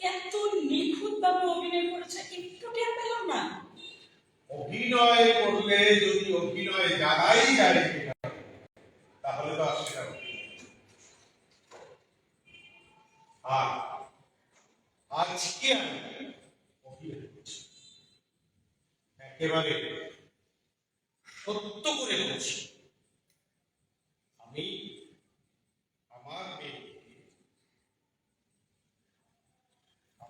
এত নিখুঁতভাবে অভিনয় করেছে, একটু টের পেলাম না। অভিনয় করলে যদি অভিনয় জানাই যায় তাহলে তো না। আর আজকে আমি অভিনয় করছি। একেবারে সত্য করে বলছি আমি আমার মেয়েকে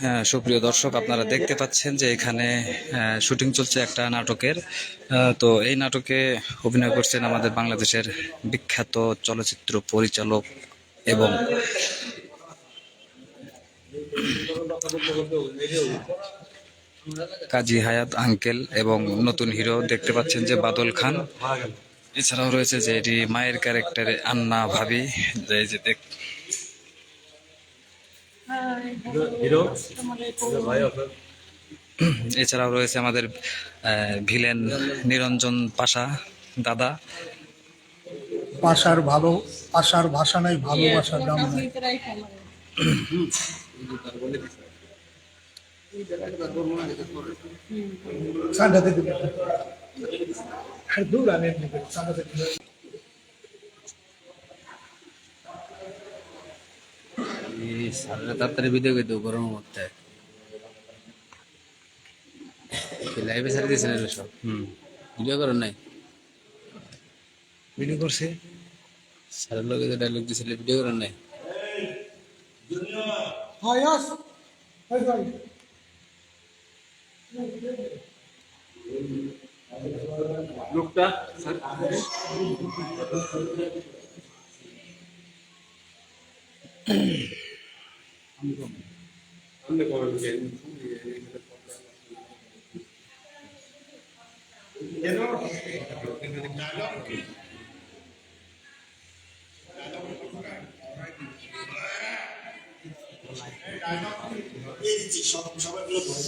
হ্যাঁ সুপ্রিয় দর্শক, আপনারা দেখতে পাচ্ছেন যে এখানে শুটিং চলছে একটা নাটকের। তো এই নাটকে অভিনয় করছেন আমাদের বাংলাদেশের বিখ্যাত চলচ্চিত্র পরিচালক এবং কাজী হায়াত আঙ্কেল এবং নতুন হিরো দেখতে পাচ্ছেন যে বাদল খান। এছাড়াও রয়েছে যে এটি মায়ের ক্যারেক্টারে আন্না ভাবি যে এই যে দেখ এছাড়াও রয়েছে আমাদের ভিলেন নিরঞ্জন পাশা দাদা। পাশার ভালো পাশার ভাষা নাই ভালোবাসার দাম নাই। দিবে আর দূর আমি এমনি করি, সান্ডাতে দিবে। তাড়াতাড়ি ভিডিও করে দেবো গরমের মধ্যে লাইভে ছাড়ি দিয়েছেন এগুলো সব হুম ভিডিও করেন নাই ভিডিও করছে স্যারের লোকে যে ডায়লগ দিয়েছিল ভিডিও করেন নাই হয় আস হয় ভাই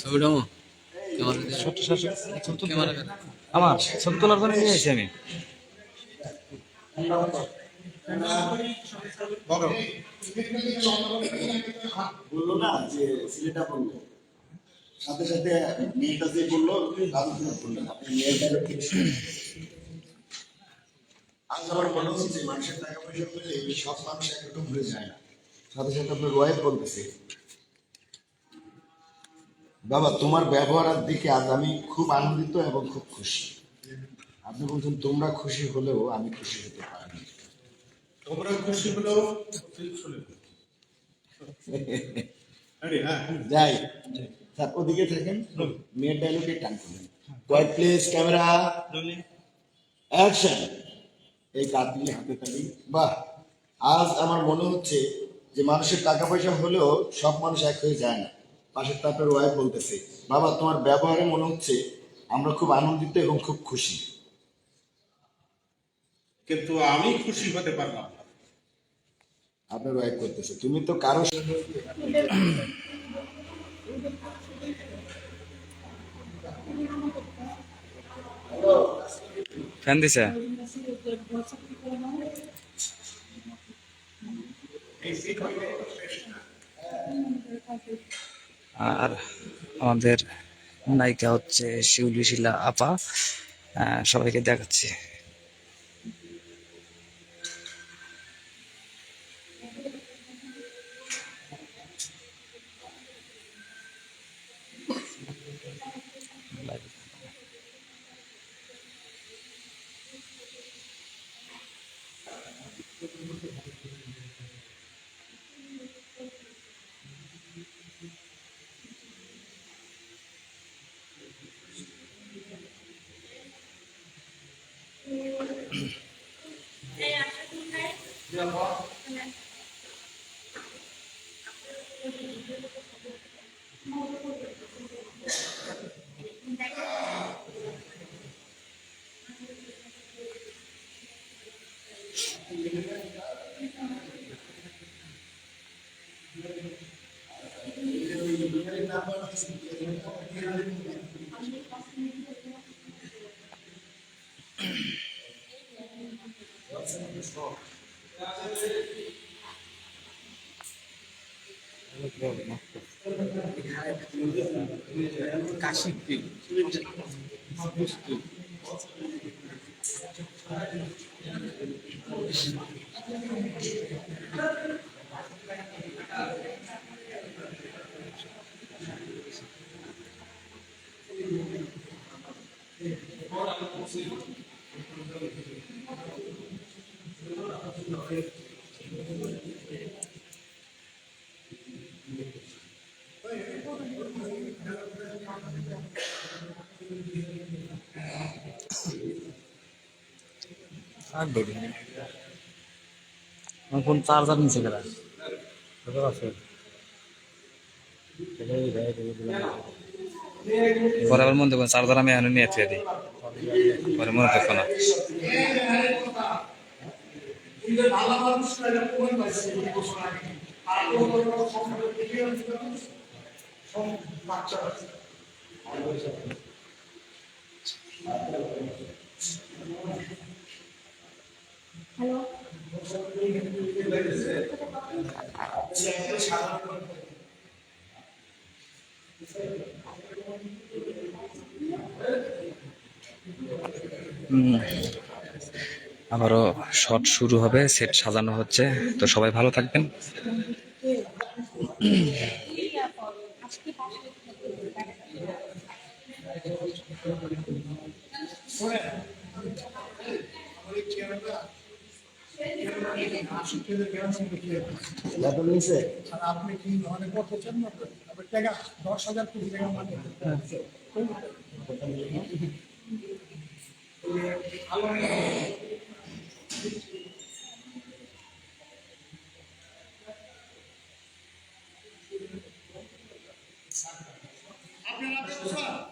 ছবিটা আমার নিয়ে এসেছি আমি বলল না যে ছেলেটা বলল সাথে সাথে মেয়েটা যে বলল দাদু তুমি আপনি মেয়েটা আজ আমার মনে হচ্ছে যে মানুষের টাকা পয়সা পেলে সব মানুষ একরকম হয়ে যায় না সাথে সাথে আপনার ওয়াইফ বলতেছে বাবা তোমার ব্যবহারের দিকে আজ আমি খুব আনন্দিত এবং খুব খুশি। আপনি বলছেন তোমরা খুশি হলেও আমি খুশি হতে পারি তোমরা খুশি হলেও আরে হ্যাঁ যাই। স্যার ওদিকে থাকেন। মেয়ের ডায়লগে টান কোয়াইট প্লেস ক্যামেরা অ্যাকশন এই কাজ দিয়ে হাতে তালি বাহ! আজ আমার মনে হচ্ছে যে মানুষের টাকা পয়সা হলেও সব মানুষ এক হয়ে যায় না। পাশের তাপের ওয়াইফ বলতেছে বাবা তোমার ব্যবহারে মনে হচ্ছে আমরা খুব আনন্দিত এবং খুব খুশি। কিন্তু আমি খুশি হতে পারলাম না। আপনার ওয়াইফ করতেছে তুমি তো কারও ফ্যান দিছে? আর আমাদের নায়িকা হচ্ছে শিউলি শিলা আপা সবাইকে দেখাচ্ছি। কাশিতে Thank you. আর দেখি ফোন চার্জার নিচে গেলা পরে আবার মনে দেখুন চার্জার আমি এখানে নিয়ে থুয়ে দিই। পরে মনে দেখো না। হুম। আবারও শট শুরু হবে সেট সাজানো হচ্ছে। তো সবাই ভালো থাকবেন লেভেল নিচে আর আপনি কি ধরনের করতে চান না আপনি টাকা দশ হাজার কোটি টাকা মানে আপনি